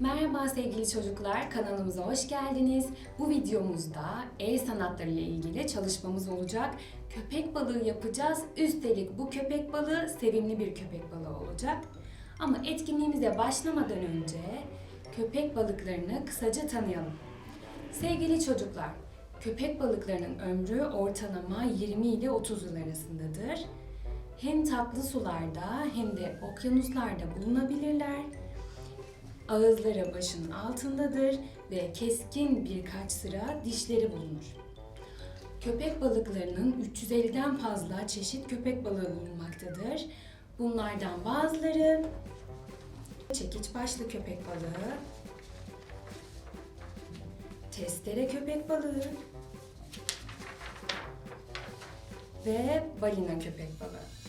Merhaba sevgili çocuklar, kanalımıza hoş geldiniz. Bu videomuzda el sanatları ile ilgili çalışmamız olacak. Köpek balığı yapacağız. Üstelik bu köpek balığı sevimli bir köpek balığı olacak. Ama etkinliğimize başlamadan önce köpek balıklarını kısaca tanıyalım. Sevgili çocuklar, köpek balıklarının ömrü ortalama 20 ile 30 yıl arasındadır. Hem tatlı sularda hem de okyanuslarda bulunabilirler Ağızları başın altındadır ve keskin birkaç sıra dişleri bulunur. Köpek balıklarının 350'den fazla çeşit köpek balığı bulunmaktadır. Bunlardan bazıları çekiç başlı köpek balığı, testere köpek balığı ve balina köpek balığı.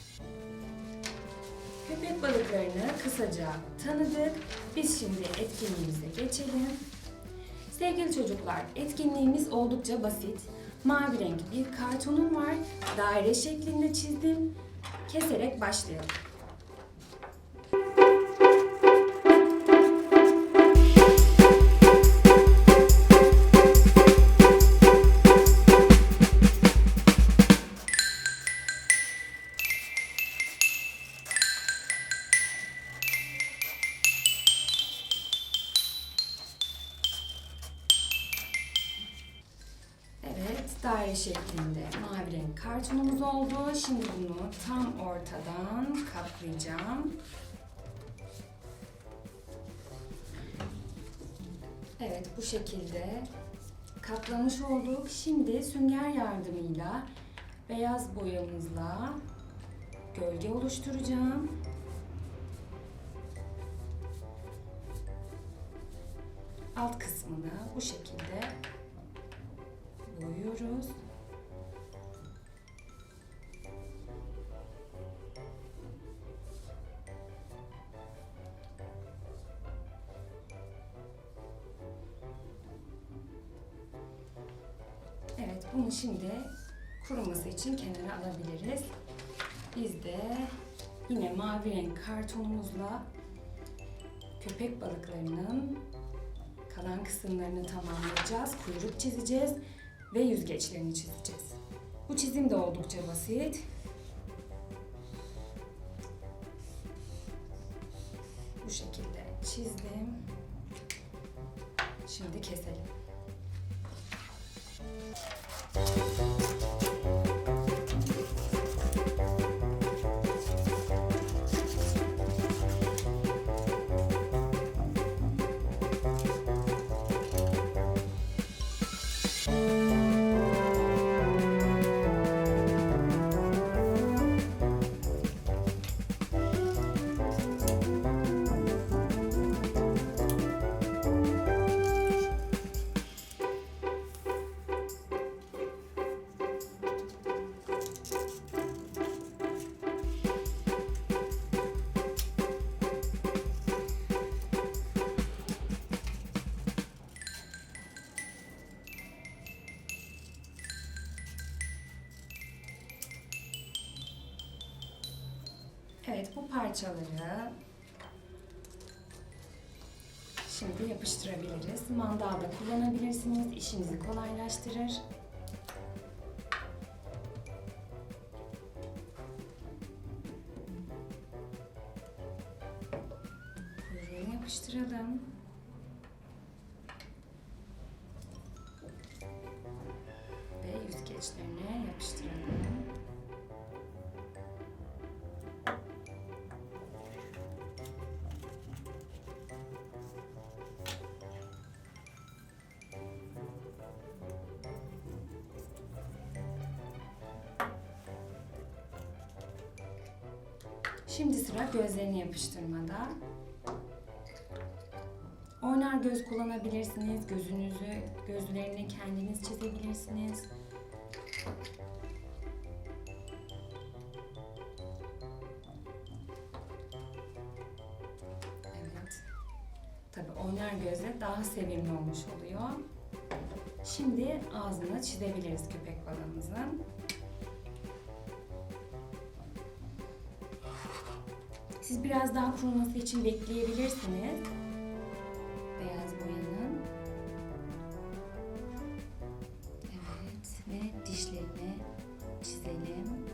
Köpek balıklarını kısaca tanıdık. Biz şimdi etkinliğimize geçelim. Sevgili çocuklar, etkinliğimiz oldukça basit. Mavi renk bir kartonum var. Daire şeklinde çizdim. Keserek başlayalım. Şeklinde mavi renk kartonumuz oldu. Şimdi bunu tam ortadan kaplayacağım. Evet, bu şekilde kaplamış olduk. Şimdi sünger yardımıyla beyaz boyamızla gölge oluşturacağım. Alt kısmını bu şekilde boyuyoruz. Bunu şimdi kuruması için kenara alabiliriz. Biz de yine mavi renk kartonumuzla köpek balıklarının kalan kısımlarını tamamlayacağız. Kuyruk çizeceğiz ve yüzgeçlerini çizeceğiz. Bu çizim de oldukça basit. Bu şekilde çizdim. Şimdi keselim. Música Evet bu parçaları şimdi yapıştırabiliriz. Mandal da kullanabilirsiniz. İşinizi kolaylaştırır. Kuyruğunu yapıştıralım. Şimdi sıra gözlerini yapıştırmada. Oynar göz kullanabilirsiniz. Gözünüzü, gözlerini kendiniz çizebilirsiniz. Evet. Tabii oynar gözle daha sevimli olmuş oluyor. Şimdi ağzını çizebiliriz köpek balığımızın. Siz biraz daha kuruması için bekleyebilirsiniz. Beyaz boyanın. ve dişlerini çizelim.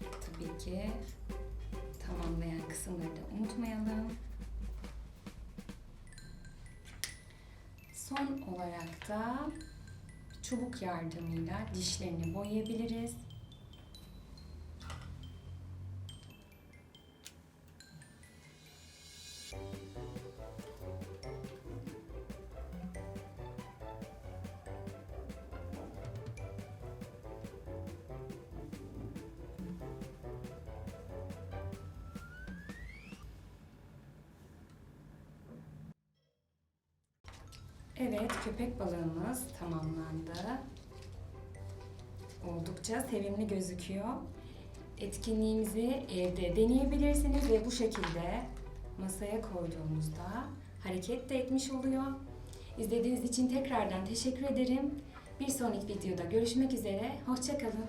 Tabii ki Olarak da çubuk yardımıyla dişlerini boyayabiliriz. Evet, köpek balığımız tamamlandı. Oldukça sevimli gözüküyor. Etkinliğimizi evde deneyebilirsiniz ve bu şekilde masaya koyduğumuzda hareket de etmiş oluyor. İzlediğiniz için tekrardan teşekkür ederim. Bir sonraki videoda görüşmek üzere. Hoşçakalın.